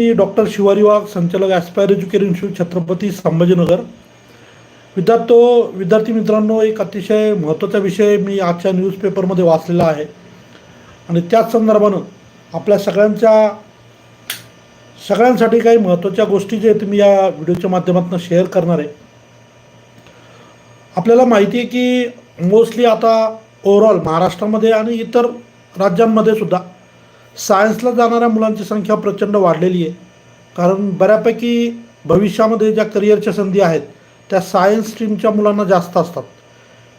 मी doctor Shivari Wagh संचालक Aspire Education Institute Chhatrapati Sambhajinagar. विद्यार्थो हो, विद्यार्थी मित्रांनो एक अतिशय महत्त्वाचा विषय मी आजच्या न्यूजपेपरमध्ये वाचलेला आहे. आणि त्याच संदर्भानं आपल्या सगळ्यांच्या सगळ्यांसाठी काही महत्त्वाच्या गोष्टी जे तुम्ही या व्हिडिओच्या माध्यमातून शेअर करणार आहे. आपल्याला माहिती आहे की मोस्टली आता ओव्हरऑल महाराष्ट्रामध्ये आणि इतर राज्यांमध्ये सुद्धा सायन्सला जाणाऱ्या मुलांची संख्या प्रचंड वाढलेली आहे. कारण बऱ्यापैकी भविष्यामध्ये ज्या करिअरच्या संधी आहेत त्या सायन्स स्ट्रीमच्या मुलांना जास्त असतात.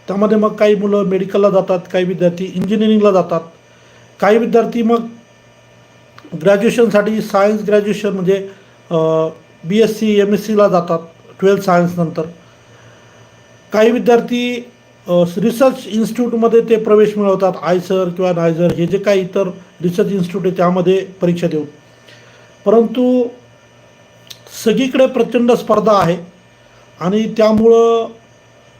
त्यामध्ये मग काही मुलं मेडिकलला जातात काही विद्यार्थी इंजिनिअरिंगला जातात. काही विद्यार्थी मग ग्रॅज्युएशनसाठी सायन्स ग्रॅज्युएशन म्हणजे B S C M S सीला जातात ट्वेल्थ सायन्सनंतर काही विद्यार्थी रिसर्च इन्स्टिट्यूटमध्ये ते प्रवेश मिळवतात. आयसर किंवा नायझर हे जे काही इतर रिसर्च इन्स्टिट्यूट आहे त्यामध्ये परीक्षा देऊ परंतु सगळीकडे प्रचंड स्पर्धा आहे आणि त्यामुळं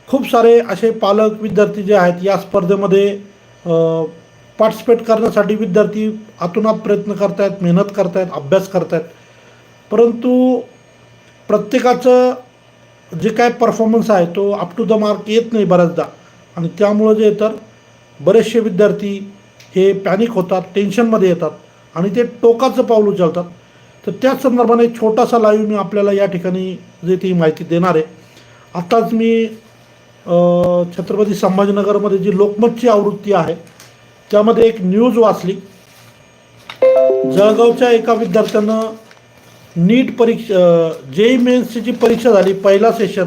खूप सारे असे पालक विद्यार्थी जे आहेत या स्पर्धेमध्ये पार्टिसिपेट करण्यासाठी विद्यार्थी आतुनात प्रयत्न करतायत मेहनत करतायत अभ्यास करतायत. परंतु प्रत्येकाचं जे काय परफॉर्मन्स आहे तो अप टू द मार्क येत नाही बऱ्याचदा. आणि त्यामुळं जे तर बरेचसे विद्यार्थी हे पॅनिक होतात टेन्शनमध्ये येतात आणि ते टोकाचं पाऊल उचलतात. तर त्याच संदर्भाने एक छोटासा लाईव्ह मी आपल्याला या ठिकाणी जे ती माहिती देणार आहे. आत्ताच मी छत्रपती संभाजीनगरमध्ये जी लोकमतची आवृत्ती आहे त्यामध्ये एक न्यूज वाचली. जळगावच्या एका विद्यार्थ्यानं नीट परीक्षा जे मेन्सची जी परीक्षा झाली पहिला सेशन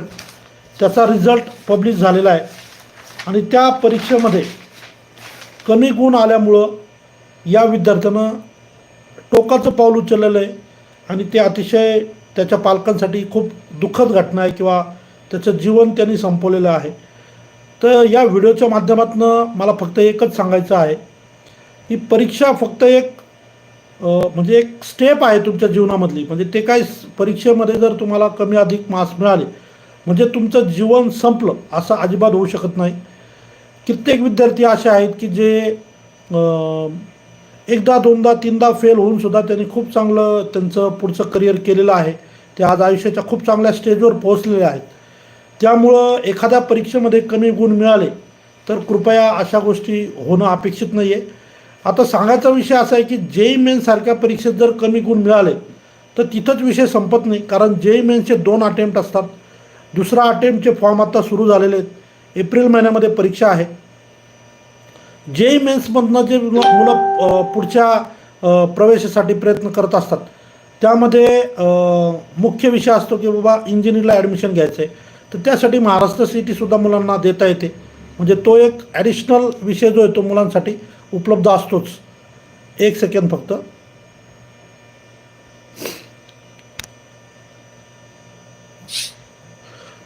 त्याचा रिझल्ट पब्लिश झालेला आहे. आणि त्या परीक्षेमध्ये कमी गुण आल्यामुळं या विद्यार्थ्यानं टोकाचं पाऊल उचललेलं आहे. आणि ते अतिशय त्याच्या पालकांसाठी खूप दुःखद घटना आहे किंवा त्याचं जीवन त्यांनी संपवलेलं आहे. तर या व्हिडिओच्या माध्यमातून मला फक्त एकच सांगायचं आहे की परीक्षा फक्त एक म्हणजे एक स्टेप आहे तुमच्या जीवनामधली. म्हणजे ते काय परीक्षेमध्ये जर तुम्हाला कमी अधिक मार्क्स मिळाले म्हणजे तुमचं जीवन संपलं असं अजिबात होऊ शकत नाही. कित्येक विद्यार्थी असे आहेत की जे एकदा दोनदा तीनदा फेल होऊन सुद्धा त्यांनी खूप चांगलं त्यांचं पुढचं करिअर केलेलं आहे. ते आज आयुष्याच्या खूप चांगल्या स्टेजवर पोहोचलेले आहेत. त्यामुळं एखाद्या परीक्षेमध्ये कमी गुण मिळाले तर कृपया अशा गोष्टी होणं अपेक्षित नाही आहे आता सांगायचा विषय असा आहे की जेई मेनसारख्या परीक्षेत जर कमी गुण मिळाले तर तिथंच विषय संपत नाही. कारण जेई मेनचे दोन अटेम्प्ट असतात. दुसरा अटेम्प्टचे फॉर्म आता सुरू झालेले आहेत. एप्रिल महिन्यामध्ये परीक्षा आहे. जेई मेन्समधनं जे मुलं पुढच्या प्रवेशासाठी प्रयत्न करत असतात त्यामध्ये मुख्य विषय असतो की बाबा इंजिनिअरिंगला ॲडमिशन घ्यायचं आहे. तर त्यासाठी महाराष्ट्र सिटीसुद्धा मुलांना देता येते. म्हणजे तो एक ॲडिशनल विषय जो आहे तो मुलांसाठी उपलब्ध असतोच. एक सेकंड फक्त.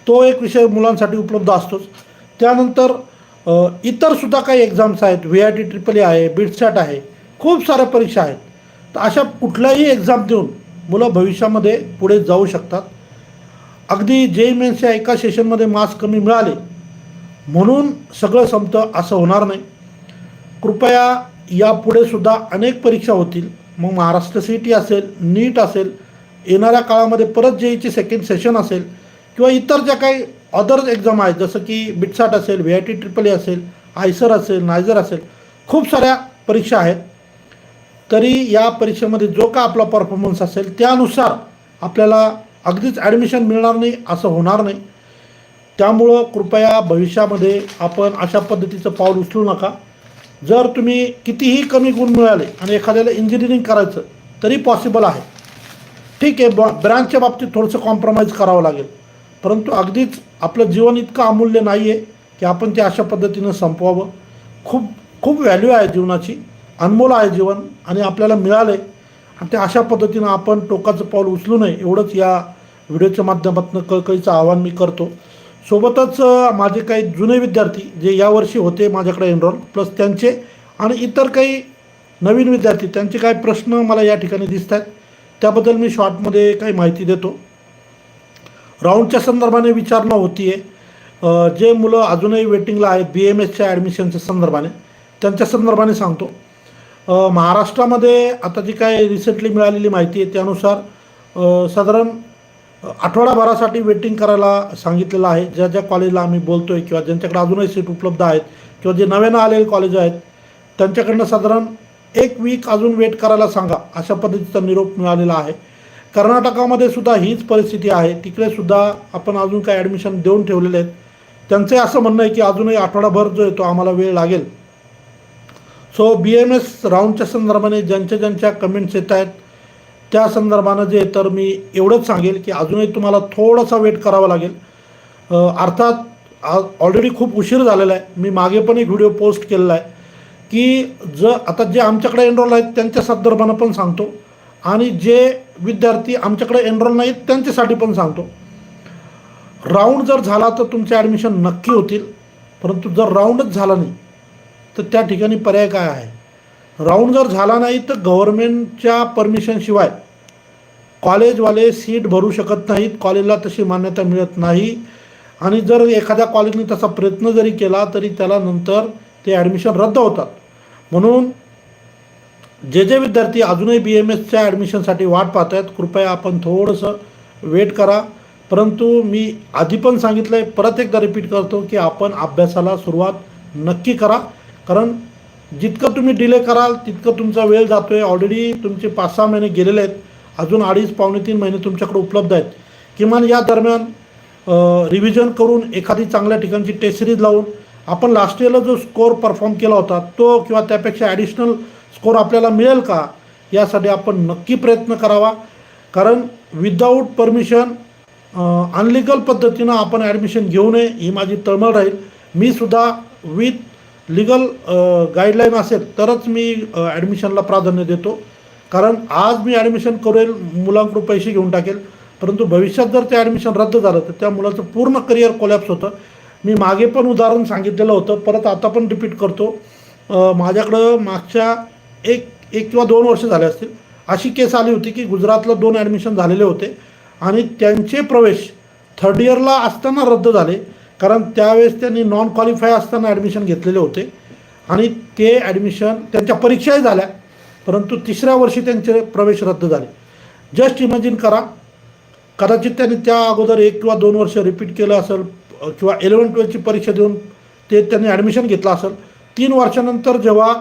तो एक विषय मुलांसाठी उपलब्ध असतोच. त्यानंतर इतर इतरसुद्धा काही एक्झाम्स आहेत. V I T triple A आहे बिटसॅट आहे. खूप साऱ्या परीक्षा आहेत. तर अशा कुठल्याही एक्झाम देऊन मुलं भविष्यामध्ये पुढे जाऊ शकतात. अगदी जे मेन्सच्या एका सेशनमध्ये मार्क्स कमी मिळाले. म्हणून सगळं संपतं. असं होणार नाही. कृपया यापुढे सुद्धा अनेक परीक्षा होतील. मग महाराष्ट्र सी टी असेल नीट असेल येणाऱ्या काळामध्ये परत जेईची सेकंड सेशन असेल किंवा इतर ज्या काही अदर एक्झाम आहेत जसं की बिटसाट असेल V I T triple A असेल आयसर असेल नायझर असेल खूप साऱ्या परीक्षा आहेत. तरी या परीक्षेमध्ये जो का आपला परफॉर्मन्स असेल त्यानुसार आपल्याला अगदीच ॲडमिशन मिळणार नाही असं होणार नाही. त्यामुळं कृपया भविष्यामध्ये आपण अशा पद्धतीचं पाऊल उचलू नका. जर तुम्ही कितीही कमी गुण मिळाले आणि एखाद्याला इंजिनिअरिंग करायचं तरी पॉसिबल आहे. ठीक आहे ब ब्रँचच्या बाबतीत थोडंसं कॉम्प्रोमाइज करावं लागेल. परंतु अगदीच आपलं जीवन इतकं अमूल्य नाही आहे की आपण ते अशा पद्धतीनं संपवावं. खूप खूप व्हॅल्यू आहे जीवनाची अनमोल आहे जीवन आणि आपल्याला मिळालं आहे आणि ते अशा पद्धतीनं आपण टोकाचं पाऊल उचलू नये एवढंच या व्हिडिओच्या माध्यमातून कळकळीचं आवाहन मी करतो. सोबतच माझे काही जुने विद्यार्थी जे यावर्षी होते माझ्याकडे एनरोल प्लस त्यांचे आणि इतर काही नवीन विद्यार्थी त्यांचे काही प्रश्न मला या ठिकाणी दिसत आहेत त्याबद्दल मी शॉर्टमध्ये काही माहिती देतो. राऊंडच्या संदर्भाने विचारणा होती आहे जे मुलं अजूनही वेटिंगला आहेत बी एम एसच्या ॲडमिशनच्या संदर्भाने त्यांच्या संदर्भाने सांगतो. महाराष्ट्रामध्ये आता जी काय रिसेंटली मिळालेली माहिती आहे त्यानुसार साधारण आठवडाभरासाठी वेटिंग करायला सांगितलेलं आहे. ज्या ज्या कॉलेजला आम्ही बोलतो आहे किंवा ज्यांच्याकडे अजूनही सीट उपलब्ध आहेत किंवा जे नव्यानं आलेले कॉलेज आहेत त्यांच्याकडनं साधारण एक वीक अजून वेट करायला सांगा. अशा पद्धतीचा निरोप मिळालेला आहे. कर्नाटकामध्ये सुद्धा हीच परिस्थिती आहे. तिकडे सुद्धा आपण अजून काही ॲडमिशन देऊन ठेवलेले आहेत. त्यांचं असं म्हणणं आहे की अजूनही आठवडाभर जो आहे तो आम्हाला वेळ लागेल. सो बी एम एस राऊंडच्या संदर्भाने ज्यांच्या ज्यांच्या कमेंट्स येत आहेत त्या संदर्भानं जे तर मी एवढंच सांगेल की अजूनही तुम्हाला थोडासा वेट करावा लागेल. अर्थात ऑलरेडी खूप उशीर झालेला आहे. मी मागे पण एक व्हिडिओ पोस्ट केलेला आहे की ज आता जे आमच्याकडे एनरोल आहेत त्यांच्या संदर्भानं पण सांगतो. आणि जे विद्यार्थी आमच्याकडे एनरोल नाहीत त्यांच्यासाठी पण सांगतो. राऊंड जर झाला तर तुमचे ॲडमिशन नक्की होतील. परंतु जर राऊंडच झाला नाही तर त्या ठिकाणी पर्याय काय आहे? राऊंड जर झाला नाही तर गव्हर्मेंटच्या परमिशनशिवाय कॉलेजवाले सीट भरू शकत नाहीत. कॉलेजला तशी मान्यता मिळत नाही. आणि जर एखाद्या कॉलेजने तसा प्रयत्न जरी केला तरी त्याला नंतर ते ॲडमिशन रद्द होतात. म्हणून जे जे विद्यार्थी अजूनही बी एम एसच्या ॲडमिशनसाठी वाट पाहत आहेत कृपया आपण थोडंसं वेट करा. परंतु मी आधी पण सांगितलं आहे परत एकदा रिपीट करतो की आपण अभ्यासाला सुरुवात नक्की करा. कारण जितकं तुम्ही डिले कराल तितकं तुमचा वेळ जातो आहे ऑलरेडी तुमचे पाच सहा महिने गेलेले आहेत. अजून अडीच पावणे तीन महिने तुमच्याकडे उपलब्ध आहेत. किमान या दरम्यान रिव्हिजन करून एखादी चांगल्या ठिकाणची टेस्ट सिरीज लावून आपण लास्ट इयरला जो स्कोअर परफॉर्म केला होता तो किंवा त्यापेक्षा ॲडिशनल स्कोअर आपल्याला मिळेल का? यासाठी आपण नक्की प्रयत्न करावा. कारण विदाऊट परमिशन अनलिगल पद्धतीनं आपण ॲडमिशन घेऊ नये ही माझी तळमळ राहील. मी सुद्धा विथ लिगल गाईडलाईन असेल तरच मी ॲडमिशनला प्राधान्य देतो. कारण आज मी ॲडमिशन करेल मुलांकडून पैसे घेऊन टाकेल. परंतु भविष्यात जर ते ॲडमिशन रद्द झालं तर त्या मुलाचं पूर्ण करिअर कोलॅप्स होतं. मी मागे पण उदाहरण सांगितलेलं होतं परत आता पण रिपीट करतो. माझ्याकडं मागच्या एक एक किंवा दोन वर्ष झाले असतील. अशी केस आली होती की गुजरातला दोन ॲडमिशन झालेले होते. आणि त्यांचे प्रवेश थर्ड इयरला असताना रद्द झाले. कारण त्यावेळेस त्यांनी नॉन क्वालिफाय असताना ॲडमिशन घेतलेले होते. आणि ते ॲडमिशन त्यांच्या परीक्षाही झाल्या परंतु तिसऱ्या वर्षी त्यांचे प्रवेश रद्द झाले. जस्ट इमॅजिन करा कदाचित त्यांनी त्या अगोदर एक किंवा दोन वर्ष रिपीट केलं असेल किंवा इलेवन ट्वेल्थची परीक्षा देऊन ते त्यांनी ॲडमिशन घेतलं असेल. तीन वर्षानंतर जेव्हा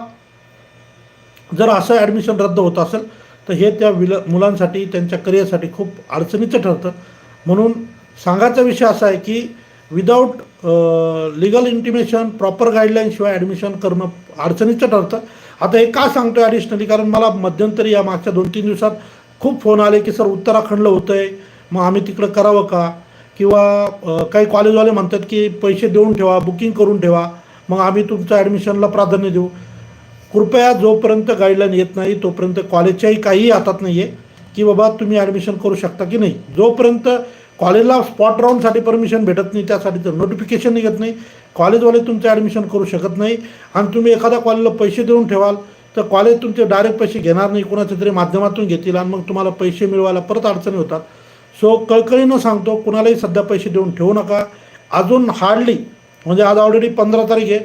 जर असं ॲडमिशन रद्द होत असेल तर हे त्या विल मुलांसाठी त्यांच्या करिअरसाठी खूप अडचणीचं ठरतं. म्हणून सांगायचा विषय असा आहे की विदाऊट लिगल इंटिमेशन प्रॉपर गाईडलाईनशिवाय ॲडमिशन करणं अडचणीचं ठरतं. आता हे का सांगतो ॲडिशनली कारण मला मध्यंतरी या मागच्या दोन तीन दिवसात खूप फोन आले की सर उत्तराखंडला होतं आहे मग आम्ही तिकडं करावं का? किंवा काही कॉलेजवाले म्हणतात की पैसे देऊन ठेवा बुकिंग करून ठेवा मग आम्ही तुमचं ॲडमिशनला प्राधान्य देऊ. कृपया जोपर्यंत गाईडलाईन येत नाही तोपर्यंत कॉलेजच्याही काहीही हातात नाही आहे की बाबा तुम्ही ॲडमिशन करू शकता की नाही. जोपर्यंत कॉलेजला स्पॉट राऊंडसाठी परमिशन भेटत नाही त्यासाठी तर नोटिफिकेशन निघत नाही. कॉलेजवाले तुमचं ॲडमिशन करू शकत नाही. आणि तुम्ही एखाद्या कॉलेजला पैसे देऊन ठेवाल तर कॉलेज तुमचे डायरेक्ट पैसे घेणार नाही कोणाच्या तरी माध्यमातून घेतील आणि मग तुम्हाला पैसे मिळवायला परत अडचणी होतात. सो कळकळीनं सांगतो कुणालाही सध्या पैसे देऊन ठेवू नका. अजून हार्डली म्हणजे आज ऑलरेडी पंधरा तारीख आहे.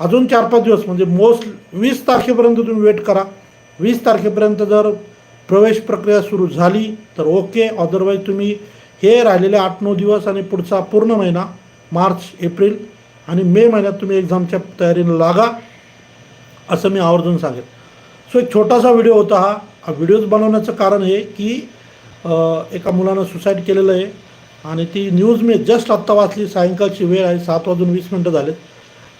अजून चार पाच दिवस म्हणजे मोस्ट वीस तारखेपर्यंत तुम्ही वेट करा. वीस तारखेपर्यंत जर प्रवेश प्रक्रिया सुरू झाली तर ओके अदरवाईज तुम्ही हे राहिलेले आठ नऊ दिवस आणि पुढचा पूर्ण महिना मार्च एप्रिल आणि मे महिन्यात तुम्ही एक्झामच्या तयारीला लागा असं मी आवर्जून सांगेन. सो एक छोटासा व्हिडिओ होता हा. हा व्हिडिओज बनवण्याचं कारण हे की एका मुलानं सुसाईड केलेलं आहे आणि ती न्यूज मी जस्ट आत्ता वाचली सायंकाळची वेळ आहे सात वाजून वीस मिनटं झालेत.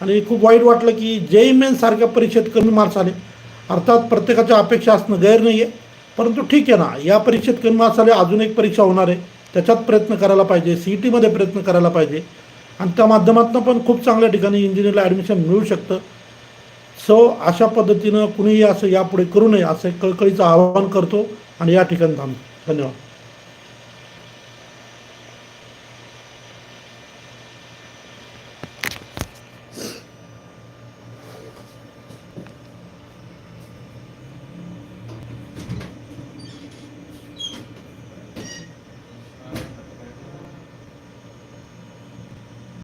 आणि खूप वाईट वाटलं की जे मेन सारख्या परीक्षेत कमी मार्क्स आले. अर्थात प्रत्येकाच्या अपेक्षा असणं गैर नाही आहे परंतु ठीक आहे ना या परीक्षेत कमी मार्क्स आले अजून एक परीक्षा होणार आहे. त्याच्यात प्रयत्न करायला पाहिजे सी ई टीमध्ये प्रयत्न करायला पाहिजे. आणि त्या माध्यमातून पण खूप चांगल्या ठिकाणी इंजिनिअरला ॲडमिशन मिळू शकतं. सो अशा पद्धतीनं कुणीही असं यापुढे करू नये असं कळकळीचं आवाहन करतो. आणि या ठिकाणी थांबतो. धन्यवाद.